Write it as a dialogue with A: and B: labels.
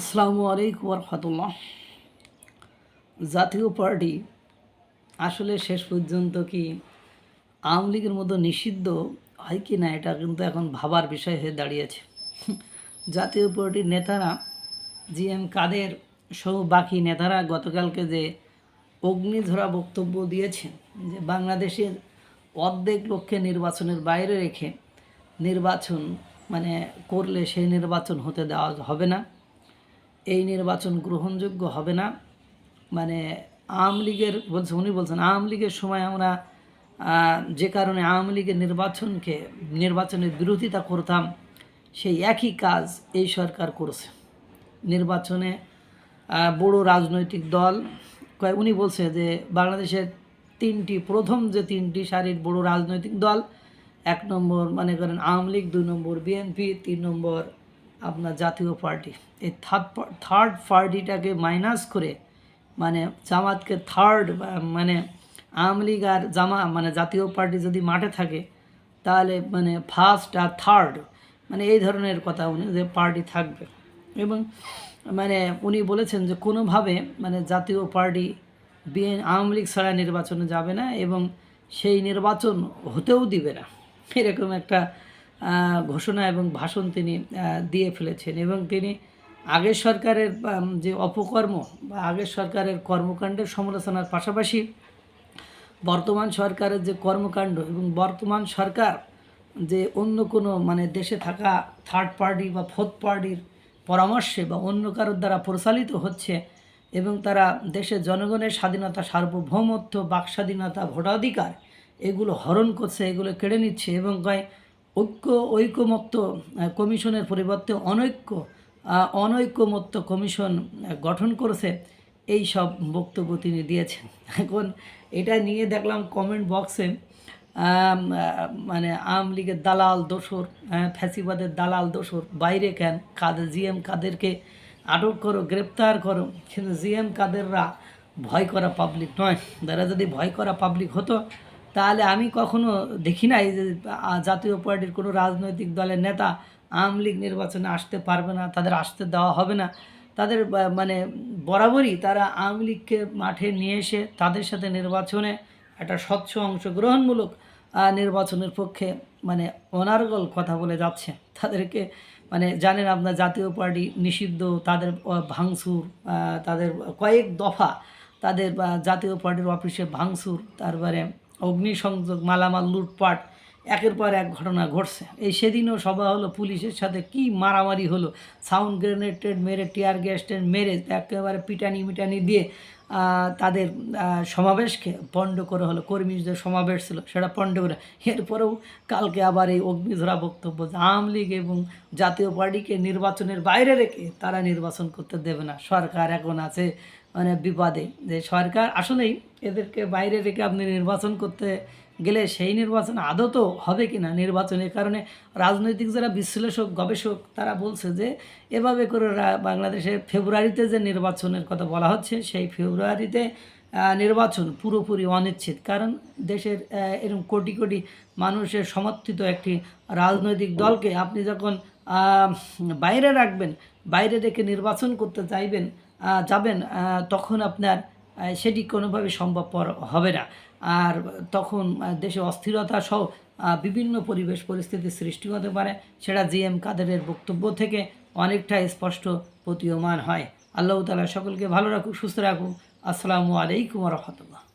A: আসসালামু আলাইকুম রহমতুল্লাহ জাতীয় পার্টি আসলে শেষ পর্যন্ত কি আওয়ামী লীগের মতো নিষিদ্ধ? হয় কি না? এটা কিন্তু এখন ভাবার বিষয় হয়ে দাঁড়িয়েছে। জাতীয় পার্টির নেতারা জি এম কাদের সহ বাকি নেতারা গতকালকে যে অগ্নিঝরা বক্তব্য দিয়েছেন যে বাংলাদেশের অর্ধেক লক্ষ্যে নির্বাচনের বাইরে রেখে নির্বাচন মানে করলে সেই নির্বাচন হতে দেওয়া হবে না। এই নির্বাচন গ্রহণযোগ্য হবে না। মানে আওয়ামী লীগের বলছে, উনি বলছেন, আওয়ামী লীগের সময় আমরা যে কারণে আওয়ামী লীগের নির্বাচনকে, নির্বাচনের বিরোধিতা করতাম, সেই একই কাজ এই সরকার করছে। নির্বাচনে বড় রাজনৈতিক দল উনি বলছে যে বাংলাদেশের তিনটি, প্রথম যে তিনটি সারির বড় রাজনৈতিক দল, এক নম্বর, মনে করেন আওয়ামী লীগ, দুই নম্বর বিএনপি, তিন নম্বর আপনার জাতীয় পার্টি। এই থার্ড থার্ড পার্টিটাকে মাইনাস করে মানে জামাতকে থার্ড মানে আওয়ামী লীগ আর জামা মানে জাতীয় পার্টি যদি মাঠে থাকে, তাহলে মানে ফার্স্ট আর থার্ড মানে এই ধরনের কথা উনি যে পার্টি থাকবে। এবং মানে উনি বলেছেন যে কোনোভাবে মানে জাতীয় পার্টি বিএন, আওয়ামী লীগ ছাড়া নির্বাচনে যাবে না এবং সেই নির্বাচন হতেও দিবে না। এরকম একটা ঘোষণা এবং ভাষণ তিনি দিয়ে ফেলেছেন। এবং তিনি আগের সরকারের যে অপকর্ম বা আগের সরকারের কর্মকাণ্ডের সমালোচনার পাশাপাশি বর্তমান সরকারের যে কর্মকাণ্ড এবং বর্তমান সরকার যে অন্য কোনো মানে দেশে থাকা থার্ড পার্টি বা ফোর্থ পার্টির পরামর্শে বা অন্য কারোর দ্বারা প্রচালিত হচ্ছে এবং তারা দেশের জনগণের স্বাধীনতা, সার্বভৌমত্ব বাক স্বাধীনতা ভোটাধিকার এগুলো হরণ করছে, এগুলো কেড়ে নিচ্ছে এবং কয় ঐক্য, ঐকমত্য কমিশনের পরিবর্তে অনৈক্য অনৈক্যমত্য কমিশন গঠন করেছে, এই সব বক্তব্য তিনি দিয়েছেন। এখন এটা নিয়ে দেখলাম কমেন্ট বক্সে মানে আওয়ামী লীগের দালাল দোসর ফ্যাসিবাদের দালাল দোসর বাইরে কেন? কাদের, জিএম কাদেরকে আটক করো, গ্রেপ্তার করো, কিন্তু জিএম কাদেররা ভয় করা পাবলিক নয়। তারা যদি ভয় করা পাবলিক হতো তাহলে আমি কখনো দেখি নাই যে জাতীয় পার্টির কোনো রাজনৈতিক দলের নেতা আওয়ামী লীগ নির্বাচনে আসতে পারবে না, তাদের আসতে দেওয়া হবে না। তাদের মানে বরাবরই তারা আওয়ামী লীগকে মাঠে নিয়ে এসে তাদের সাথে নির্বাচনে একটা স্বচ্ছ অংশগ্রহণমূলক নির্বাচনের পক্ষে মানে অনার্গল কথা বলে যাচ্ছে। তাদেরকে মানে জানেন আপনার জাতীয় পার্টি নিষিদ্ধ, তাদের ভাঙচুর তাদের কয়েক দফা তাদের জাতীয় পার্টির অফিসে ভাঙচুর, তারপরে অগ্নিসংযোগ, মালামাল, লুটপাট, একের পর এক ঘটনা ঘটছে। এই সেদিনও সভা হলো, পুলিশের সাথে কি মারামারি হলো? সাউন্ড গ্রেনেড মেরে, টিয়ার গ্যাস মেরে, একেবারে পিটানি মিটানি দিয়ে তাদের সমাবেশকে পণ্ড করে হলো। কর্মীদের সমাবেশ ছিল, সেটা পণ্ড করে। এরপরেও কালকে আবার এই অগ্নিধরা বক্তব্য যে আওয়ামী লীগ এবং জাতীয় পার্টিকে নির্বাচনের বাইরে রেখে তারা নির্বাচন করতে দেবে না। সরকার এখন আছে মানে বিপদে যে সরকার আসলেই এদেরকে বাইরে রেখে আপনি নির্বাচন করতে গেলে সেই নির্বাচন আদত হবে কি না নির্বাচনের কারণে রাজনৈতিক যারা বিশ্লেষক, গবেষক, তারা বলছে যে এভাবে করে বাংলাদেশে ফেব্রুয়ারিতে যে নির্বাচনের কথা বলা হচ্ছে, সেই ফেব্রুয়ারিতে নির্বাচন পুরোপুরি অনিশ্চিত। কারণ দেশের এরকম কোটি কোটি মানুষের সমর্থিত একটি রাজনৈতিক দলকে আপনি যখন বাইরে রাখবেন, বাইরে রেখে নির্বাচন করতে চাইবেন যাবেন তখন আপনার সেটি কোনোভাবে সম্ভবপর হবে না। আর তখন দেশে অস্থিরতা সহ বিভিন্ন পরিবেশ পরিস্থিতির সৃষ্টি হতে পারে। সেটা জি এম কাদেরের বক্তব্য থেকে অনেকটা স্পষ্ট প্রতীয়মান হয়। আল্লাহ তালা সকলকে ভালো রাখুক, সুস্থ রাখুক। আসসালামু আলাইকুম রহমতুল্লাহ।